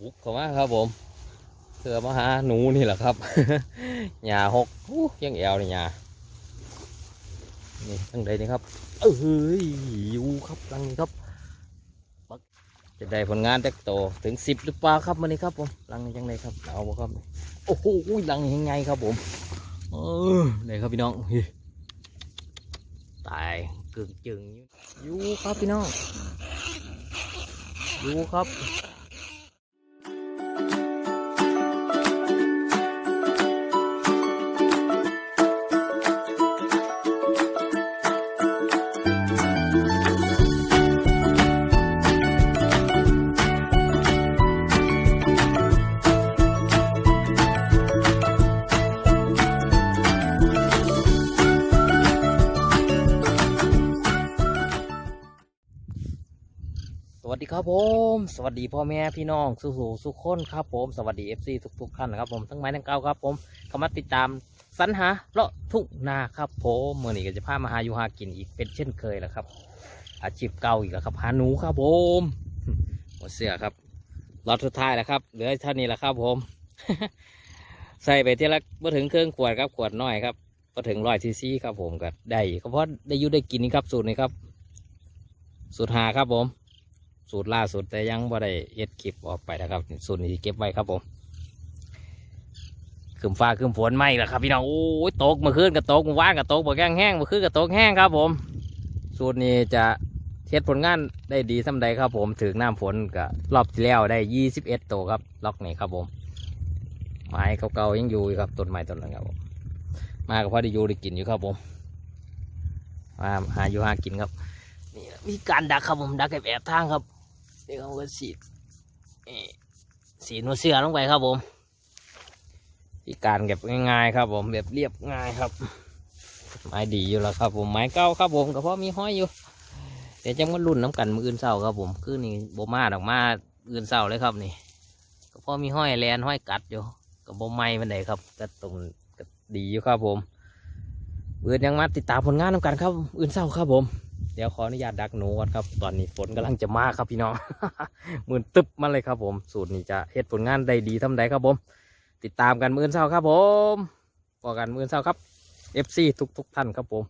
บุกเข้ามาครับผมเพื่อมาหาหนูนี่แหละครับหญ้าหกยังแอวเลยหญ้านี่ทั้งใดนี่ครับ เอ้ยอยู่ครับหลังนี้ครับ จะได้ผลงานแตกโตถึงสิบหรือเปล่าครับมันนี้ครับผมลังนี้ยังไงครับเอาบ่ครับ โอ้โหลังยังไงครับผม เออไหนครับพี่น้องตายกึ่งจึงอยู่ครับพี่น้องดูครับ ครับผมสวัสดีพ่อแม่พี่น้องสู่สู่สุขคนครับผมสวัสดีเอฟซีทุกๆท่านนะครับผมทั้งไม้ทั้งเก้าครับผมเข้ามาติดตามสรรหาเลาะทุ่งนาครับผมเมื่อนี้ก็จะพามาหาอยู่หากินอีกเป็นเช่นเคยแหละครับ อาชีพเก่าอีกแล้วครับหาหนูครับผมหมดเสือครับรอดสุดท้ายแล้วครับเหลือเท่านี้แหละครับผม ใส่ไปที่ละเมื่อถึงเครื่องขวดครับขวดน้อยครับก็ถึงร้อยซีซีครับผมก็ได้ก็เพราะได้ยุได้กินนี่ครับสูตรนี้ครับสูตรหาครับผม สูตรล่าสุดแต่ยังบ่ได้เอ็ดคลิปออกไปนะครับ สูตรนี้เก็บไว้ครับผมคืมฟ้าคืมฝนไหมล่ะครับพี่น้องโอ้ยตกมื่อคืนก็ตกเมื่อวานก็ตกบ่แห้งแห้งมื่อคืนก็ตกแห้งครับผม สูตรนี้จะเทสผลงานได้ดีสำใดครับผมถึงน้ำฝนก็รอบที่แล้วได้ยี่สิบเอ็ดตัวครับ ล็อกนี้ครับผมไม้เก่าๆยังอยู่ครับต้นไม้ต้นนั้นครับผมมาก็พอได้อยู่ได้กินอยู่ครับผมมาหาอยู่หากินครับนี่มีการดักครับผมดักแอบแอบทางครับ นี่เขาก็สีดสีดหัวเสือลงไปครับผมที่การเก็บง่ายๆครับ ผมแบบเรียบง่ายครับ ไม้ดีอยู่แล้วครับ ผมไม้เก่าครับผมก็เพราะมีห้อยอยู่ เดี๋ยวจะมาลุ่นน้ำกันมืออื่นเศร้าครับ ผมคือนี่โบมาดอกมาอื่นเศร้าเลยครับนี่ ก็เพราะมีห้อยแลนห้อยกัดอยู่กับโบไม้มันไหนครับก็ตรงก็ดีอยู่ครับผมเอื่นยังมาติดตามผลงานน้ำกันครับ อื่นเศร้าครับผม เดี๋ยวขออนุญาตดักหนูก่อนครับ ตอนนี้ฝนกำลังจะมาครับพี่น้องมือนตึบมาเลยครับผม สูตรนี้จะเฮ็ดผลงานได้ดีทำใดครับผม ติดตามกันมืออนเช้าครับผมพอกันมืออนเช้าครับ FC ทุกทุกๆท่านครับผม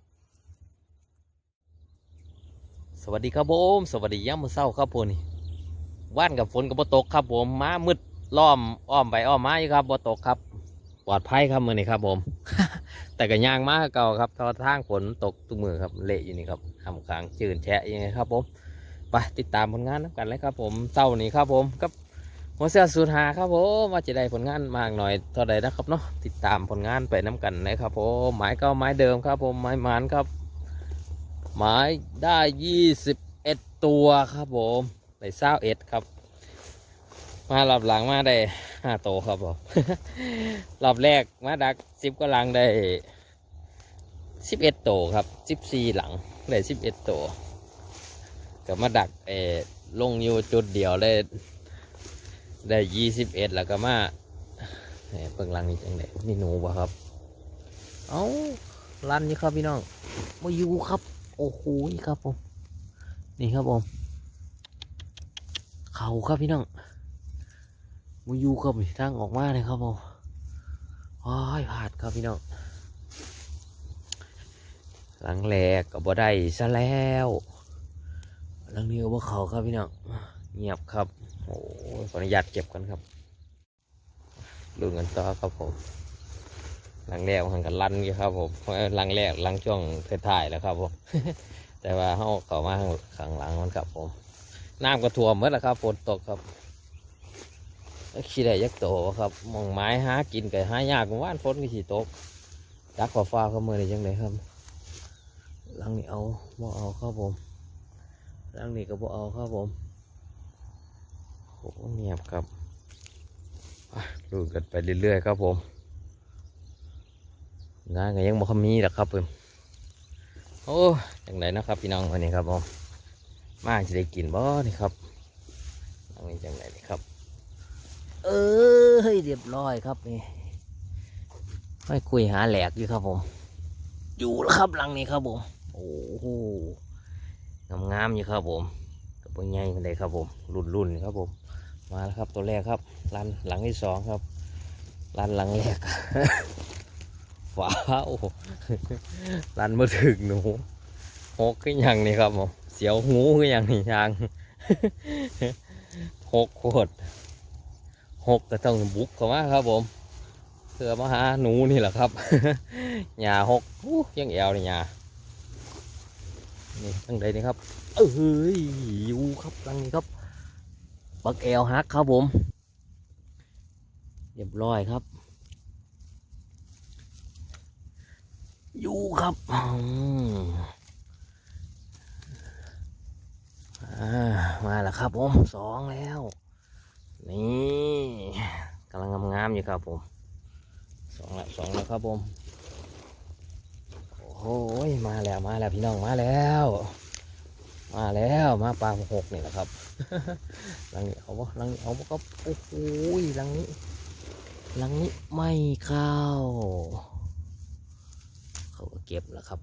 สวัสดีครับผม สวัสดีย่ามมือเช้าครับผมนี่ว่านกับฝนกับบ่ตกครับผมมามืดล้อมอ้อมไปอ้อมมาอยู่ครับบ่ตกครับ ปลอดภัยครับมือนี้ครับผม แต่ก็ย่างมากเก่าครับทอทางฝนตกทุกมือครับเละอยู่นี่ครับทำค้างจืดแฉะยังไงครับผมไปติดตามผลงานน้ำกันเลยครับ ผมเต้านี้ครับผมกับหัวเสือสูตรหาครับผมว่าจะได้ผลงานมากหน่อยเท่าใดนะครับเนาะติดตามผลงานไปน้ำกันนะครับผมไม้เก้าไม้เดิมครับ ผมไม้หมานครับไม้ได้ยี่สิบเอ็ดตัวครับผมได้เศร้าเอ็ดครับ มาหลับหลังมาได้ห้าโตวครับผมรอบแรกมาดักสิบก็ลังได้สิบเอ็ดโตวครับสิบสี่หลังได้สิบเอ็ดโตวก็มาดักเอลงอยู่จุดเดียวได้ได้ยี่สิบเอ็ดแล้วก็มาเอ่อเพิ่งลังนี้จังไดนี่หนูปะครับ เอาลันนี่ครับพี่น้องมาอยู่ครับ โอ้โหนี่ครับผม นี่ครับผม เขาครับพี่น้อง มาอยู่ครับนี่ทางออกมาเลยครับผมโอ้ยพลาดครับพี่น้องหลังแหลกก็บ่ได้ซะแล้วหลังนี้ก็บ่เขาครับพี่น้องเงียบครับโอ้ยขออนุญาตเก็บกันครับดูกันต่อครับผมหลังแรกมันกันลั่นอยู่ครับผมหลังแรกหลังช่วงท้ายแล้วครับผม แต่ว่าเขาเข้ามาข้างข้างหลังมันครับผมน้ำก็ท่วมหมดแล้วครับฝนตกครับ ขี้ได้ยักโตครับมองไม้หากินก็หายากว่าว่านฝนก็สีตกจักขอฟ้าเขามือไรจังไดครับหลังนี้เอาบ่เอาครับผมหลังนี้ก็บ่เอาครับผมโอ้เงียบครับไปดูกันไปเรื่อยๆครับผมงานก็ยังบ่คมีหรอกครับผมโอ้จังไดนะครับพี่น้องวันนี้ครับผมมาจะได้กินบ่นี่ครับลังนี้จังไดนี่ครับ เออเฮ้ยเรียบร้อยครับนี่ไม่คุยหาแหลกอยู่ครับผม อยู่แล้วครับหลังนี้ครับผม โอ้โหงามๆอยู่ครับผมกับเป็นไงคนใดครับผม รุ่นๆครับผม มาแล้วครับตัวแรกครับรันหลังที่สองครับรันหลังแรกว้าวรันมาถึงหนูหกขึ้นยังนี่ครับผม เสียวหูขึ้นยังนี่ยังหกโคตร หกก็ต้องบุกเข้ามาครับผมเพื่อมาหาหนูนี่แหละครับหญ้าหกยังแอวนี่หญ้านี่ตั้งใดนี่ครับเอ้ยอยู่ครับตั้งนี้ครับปักแอลฮักครับผมเรียบร้อยครับอยู่ครับอ่ามาแล้วครับผมสองแล้ว นี่กำลังงามๆอยู่ครับผมสองแล้วสองแล้วครับผมโอ้โหมาแล้วมาแล้วพี่น้องมาแล้ว มาแล้วมาปลาหกนี่แหละครับหลังนี้เอาวะหลังนี้เอาวะครับโอ้โหหลังนี้หลังนี้ไม่เข้า เขาก็เก็บแล้วครับ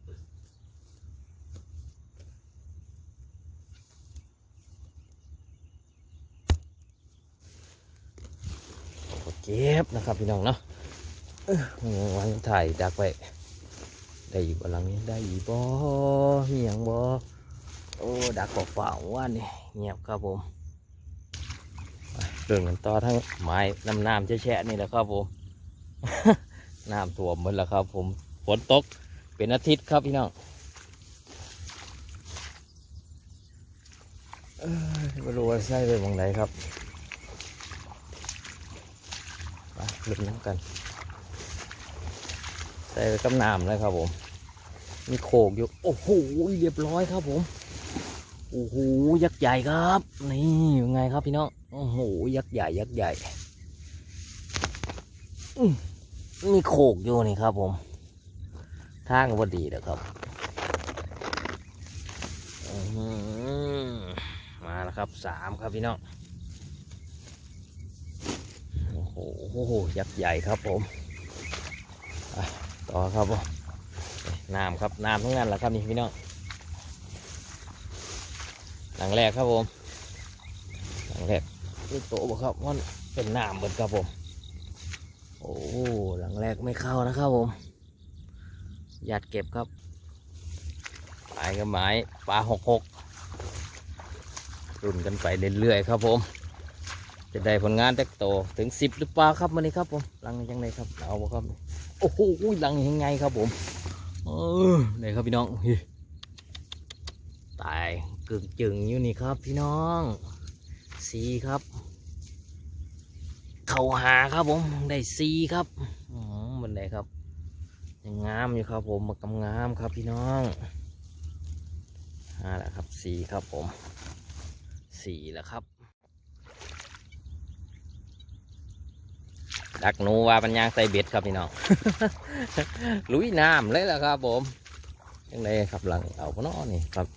เขา ก็เก็บนะครับพี่น้องเนาะวันถ่ายดักไว้ได้อยู่บ่หลังนี้ได้อยู่บ่มีอย่างบ่โอ้ดักกอกฝ่าว่านี่เงียบครับผมเรื่องกันต่อทั้งไม้น้ำน้ำแฉะๆนี่แหละครับผมน้ำท่วมหมดแล้วครับ ผมฝนตกเป็นอาทิตย์ครับพี่น้องเอ้ยไม่รู้ว่าใช่ไปมองไหนครับไป เล่นน้ำกัน ใส่กับน้ำเลยครับผม มีโขกอยู่ โอ้โห เรียบร้อยครับผม โอ้โห ยักษ์ใหญ่ครับ นี่ยังไงครับพี่น้อง โอ้โห ยักษ์ใหญ่ ยักษ์ใหญ่มีโขกอยู่นี่ครับผม ทางก็พอดีนะครับมาแล้วครับสามครับพี่น้อง โอ้โหยักษ์ใหญ่ครับผมต่อครับผมน้ำครับน้ำทั้งนั้นแหละครับนี่พี่น้องหลังแรกครับผมหลังแรกนี่โตบ่ครับมันเป็นน้ำหมดครับผม โอ้หลังแรกไม่เข้านะครับผมหยัดเก็บครับหมายกับหมายปลาหกหกรุ่นกันไปเรื่อยๆครับผม จะได้ผลงานแตกโตถึงสิบหรือเปล่าครับวันนี้ครับผมลังยังไงครับเอาครับโอ้โหลังยังไงครับผมเออนี่ครับพี่น้องตายกึ่งจึงอยู่นี่ครับพี่น้องสีครับ เข่าหาครับผมได้สีครับอืมมันได้ครับยังงามอยู่ครับผมมากำงามครับพี่น้องหาแล้วครับสีครับผมสีแล้วครับ ดักหนูว่าปัญญางใส่เบ็ดครับพี่น้องลุยน้ำเลยแหละครับ ผมยังไงครับหลังเอาพนอนี่ครับ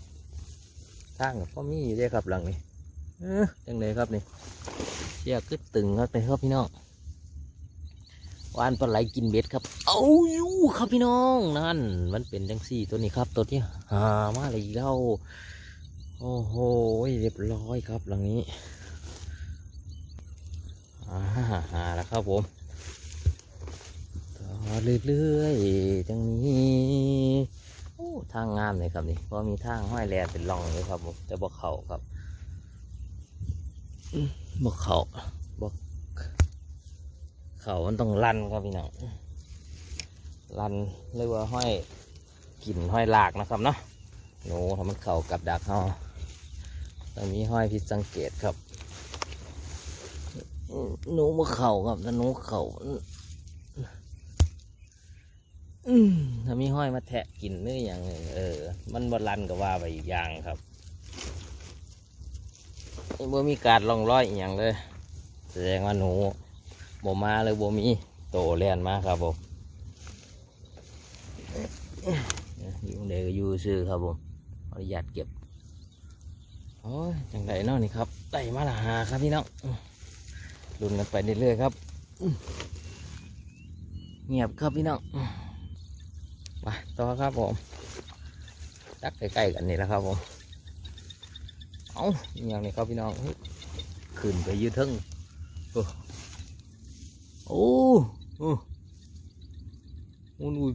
ทางก็มีอยู่เด้ครับหลังนี่เอ้อยังไงครับนี่เชือกกึดตึงครับไปครับพี่น้องวานปลาไหลกินเบ็ดครับ เอาอยู่ครับพี่น้องนั่น มันเป็นจังซี่ตัวนี้ครับ ตัวที่หามาเลยอีกแล้วโอ้โหเรียบร้อยครับหลังนี้ อ่าหาแล้วครับผมต่อเรื่อยๆจังนี้โอ้ทางงามเลยครับนี่เพราะมีทางห้อยแลเป็นร่องเลยครับผมแต่บ่เขาครับอื้อบ่เขาบ่เขามันต้องลันครับพี่น้องลันเรียกว่าห้อยกิ่นห้อยหลากนะครับเนาะหนูทำมันเข่ากับดักเขาต้องมีห้อยผิสังเกตครับ หนูบ่เข่าครับถ้าหนูเข่าอืมถ้ามีห้อยมาแทะกินหรืออย่างเออ มันบรันก็ว่าไปอีกอย่างครับโบ่มีการลองร้อยอย่างเลย แสดงว่าหนูบ่มาเลยบ่มีโตเลียนมาครับผมอยู่เด็กอยู่ซื้อครับผมอนุญาตเก็บโอ้ยจังไดเนาะนี่ครับได้มาละหาครับพี่น้อง ลุ้นกันไปเรื่อยๆครับ เงียบครับพี่น้องไปต่อครับผมดักใกล้ๆกันนี่แหละครับผมเอาอหย่างนี้ครับพี่น้องขึ้นไปยืดทึ่งโอ้โอ้มุนอุ้ย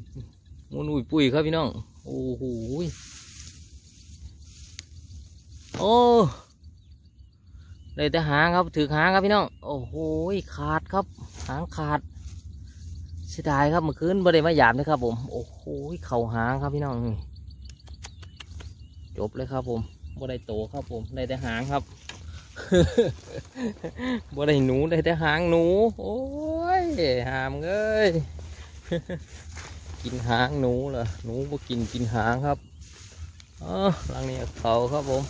มุนอุ้ยปุ้ยครับพี่น้อง โอ้โหโอ้ เลยแต่หางครับถือหางครับพี่น้อง โอ้โหขาดครับ หางขาดเสียดายครับเมื่อคืนบ่ได้มาหยามเลยครับ ผม โอ้โหเข่าหางครับพี่น้องจบเลยครับ ผมบ่ได้โตครับผมได้แต่หางครับบ่ได้หนูได้แต่หางหนู โอ้ยหามเอ้ยกินหางหนูเหรอหนูบ่กินกินหางครับเออหลังนี้เขาครับผม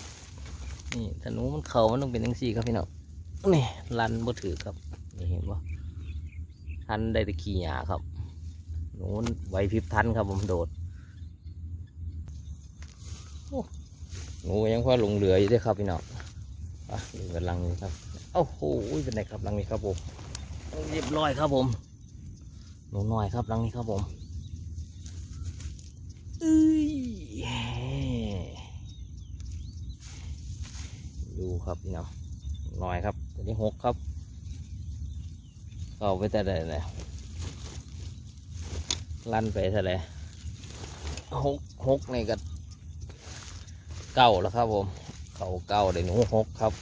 นี่ถ้าหนูมันเขามันต้องเป็นจังซี่ครับพี่น้องนี่ลันบ่ถือครับนี่เห็นบ่ทันได้แตะขี้หยาครับหนูมันไหวพริบทันครับผมโดดหนูยังพอหลงเหลืออยู่ด้วยครับพี่น้องอะดูกันลังนี้ครับโอ้โหเป็นไงครับลังนี้ครับผมเรียบร้อยครับผมหนูน้อยครับลังนี้ครับผมเอ้ย ดูครับพี่น้องน้อยครับตัวนี้หกครับเข้าไปแต่ไหนเลยลั่นไปแต่ไหนหกหกนี่ก็เก้าแล้วครับผมเขาเก้าได้หนูหกครับ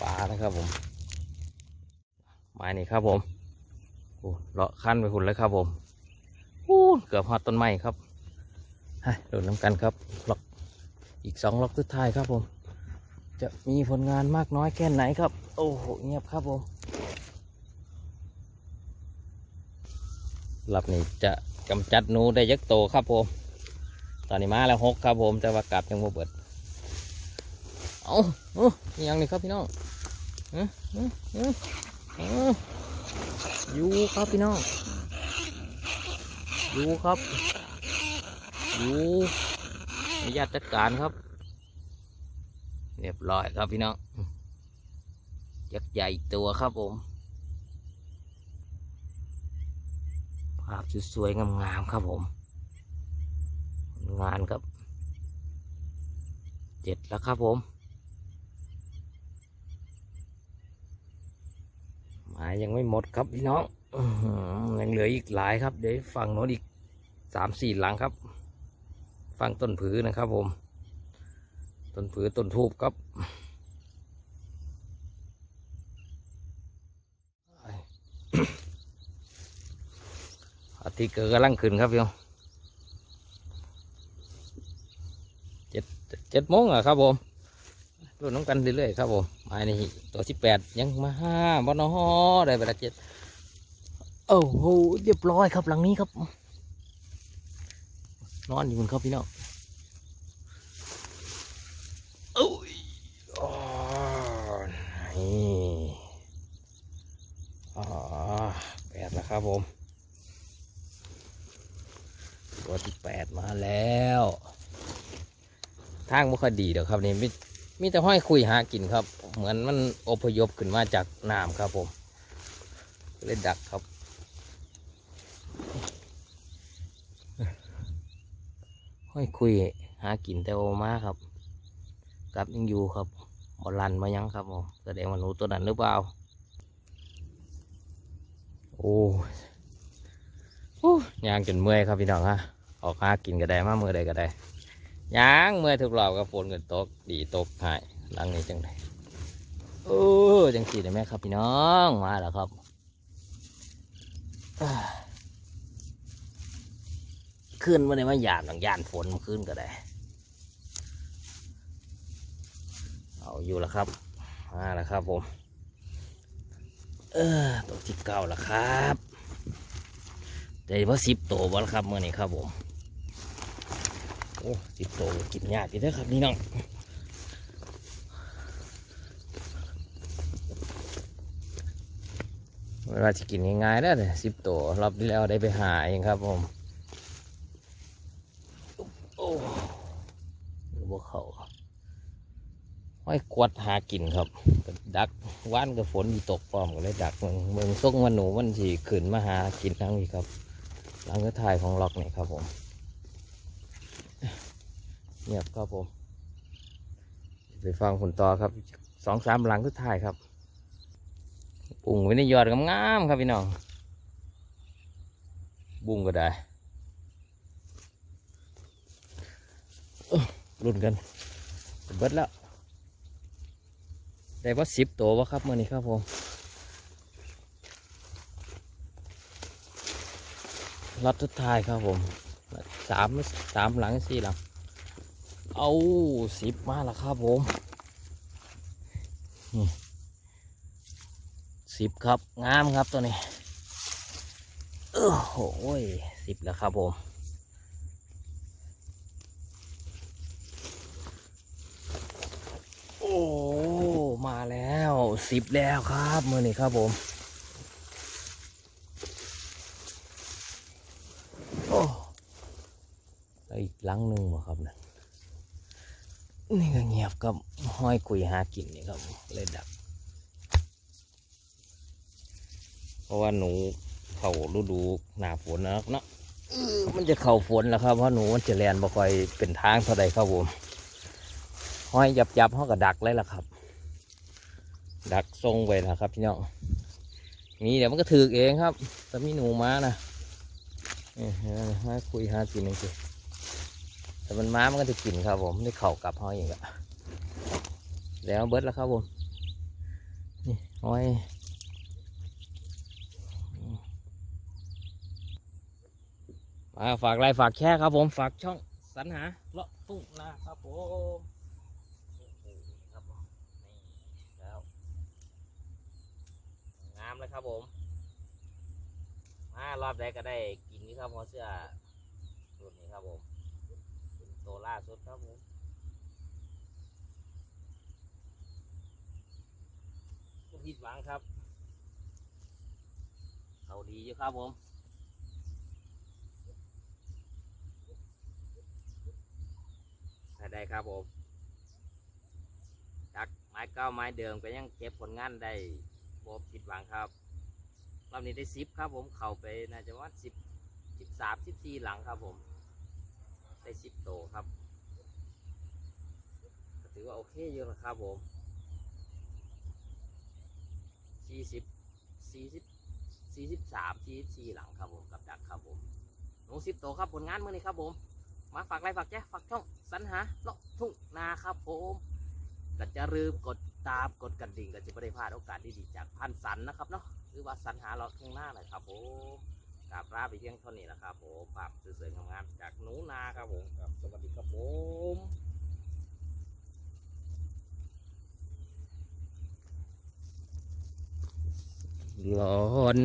ปลานะครับผมไม้นี่ครับผม เลาะขั้นไปหุ่นเลยครับผมโอ้เกือบหอดต้นไม้ครับให้โดดน้ำกันครับล็อกอีกสองล็อกสุดท้ายครับผม จะมีผลงานมากน้อยแค่ไหนครับ โอ้โหเงียบครับผมรอบนี้จะกำจัดหนูได้ยักโตครับผม ตอนนี้มาแล้วหกครับผม แต่ว่ากลับยังบ่เบิดเอาเอายังนี่ครับพี่น้องเออเออเออ อยู่ครับพี่น้องอยู่ครับอยู่อนุญาตจัดการครับ เรียบร้อยครับพี่น้องยักษ์ใหญ่ตัวครับผมภาพสวยๆงามๆครับผม งานครับ เจ็ดแล้วครับผม มายังไม่หมดครับพี่น้องยังเหลืออีกหลายครับ เดี๋ยวฝั่งโน้นอีกสามสี่หลังครับ ฝั่งต้นผือนะครับผม ต้นผือต้นทูบครับอาทิตย์เกิดกำลังขึ้นครับพี่น้องเจ็ดเจ็ดโมงอะครับผม รุ่นน้องกันเรื่อยๆครับผมมาในตัวที่แปดยังมาห้าบอนอได้เวลาเจ็ดโอ้โหเรียบร้อยครับหลังนี้ครับ นอนอยู่บนครับพี่น้องโอ้ยอ๋อนี่อ๋อแปดแล้วครับผมตัวที่แปดมาแล้ว ทางไม่ค่อยดีเดี๋ยวครับนี่มี มีแต่ห้อยคุยหากินครับ เหมือนมันอพยพขึ้นมาจากน้ำครับผมเลยดักครับ ห้อยคุยหากินแต่โอมาครับกลับยังอยู่ครับบอลันมายังครับผมแสดงว่าหนูตัวนั้นหรือเปล่า โอ้โอ้ยยางจนเมื่อยครับพี่น้องฮะออกหากินก็ได้มาเมื่อใดก็ได้ ยางเมื่อยทุกรอบก็ฝนก็ตกดีตกหายหลังนี้จังไดโอ้จังสีได้ไหมครับพี่น้องมาแล้วครับขึ้นมาได้มาหยาดหลังยานฝนมาขึ้นก็ได้ เอาอยู่แล้วครับมาแล้วครับผมเออตัวที่เก้าแล้วครับได้ว่าสิบตัวบ่แล้วครับเมื่อนี้ครับผม โอ้สิบตัวกินยากอยู่เด้อครับนี่น้องเวลาจะกินง่ายๆแล้วเนี่ยสิบตัวรอบที่แล้วได้ไปหาเองครับผมโอ้ดูบ่เขาห้อยกวดหากินครับ ดักว่านกับฝนมีตกพร้อมก็เลยดักเมืองเมืองส่งวันหนูวันที่ขึ้นมาหากินทั้งนี้ครับหลังก็ถ่ายของล็อกนี่ครับผม เงียบครับผม ไปฟังผลต่อครับสองสามหลังก็ถ่ายครับปุ่งไว้ในยอดงามๆครับพี่น้อง บุ้งก็ได้รุ่นกันเบิดแล้ว ได้ว่าสิบตัววะครับมื่อนี้ครับผมรถทุดท้ายครับผมสามสามหลังสี่หลัง เอาสิบมาแล้วครับผมนี่สิบครับ งามครับตัวนี้โอ้โหสิบแล้วครับผมโอ้มาแล้วสิบแล้วครับมือนี้ครับผมโอ้อีกลังหนึ่งบ่ครับนะ นี่ก็เงียบกับห้อยคุยหากินนี่ครับเลยดับ เพราะว่าหนูเข้าฤดูหนาฝนนะเนาะมันจะเข้าฝนแล้วครับเพราะหนูมันจะแลนบ่ค่อยเป็นทางเท่าใดครับผมห้อยยับยับเขาก็ดักเลยล่ะครับ ดักทรงไว้ล่ะครับพี่น้องมีเดี๋ยวมันก็ถือเองครับแต่มีหนูมานะนี่เห็นไหมาคุยหากินนึงสิ แต่มันม้ามันก็จะกินครับผมได้เข่ากลับห้อยอีกอะแล้วเบิร์ดแล้วครับผมนี่ห้อยมาฝากไลค์ฝากแชร์ครับผมฝากช่องสรรหาเลาะตุ้งนะครับผมครับผมแล้วงามเลยครับผมมารอบแรกก็ได้กินนี่ครับหัวเสื้อรุ่นนี้ครับผม ตวล่าสุดครับผมก็ผิดหวังครับ เขาดีอยู่ครับผมได้ครับผมจากไม้เก้าไม้เดิมก็ยังเก็บผลงานได้บ่ผิดหวังครับรอบนี้ได้สิบครับผม เข้าไปน่าจะว่าสิบสิบสามสิบสี่หลังครับผม ได้สิบโตครับถือว่าโอเคอยู่นะครับผมสี่สิบสี่สิบสี่สิบสามสี่สิบสี่หลังครับผมกับดักครับผมหนูสิบโตครับผลงานมื่อนี้ครับผม มาฝากไลค์ฝากแจ้ฝากช่องสรรหาเลาะทุ่งนาครับผมก็จะลืมกดตามกดกระดิ่งก็จะไม่ได้พลาดโอกาสดีๆจากพันสันนะครับเนาะหรือว่าสรรหาเราข้างนาหน่อยครับผม กราบลาไปเพียงเท่านี้แหละครับผมภาพสวยๆงามๆจากหนูนาครับผมครับสวัสดีครับผมร้อน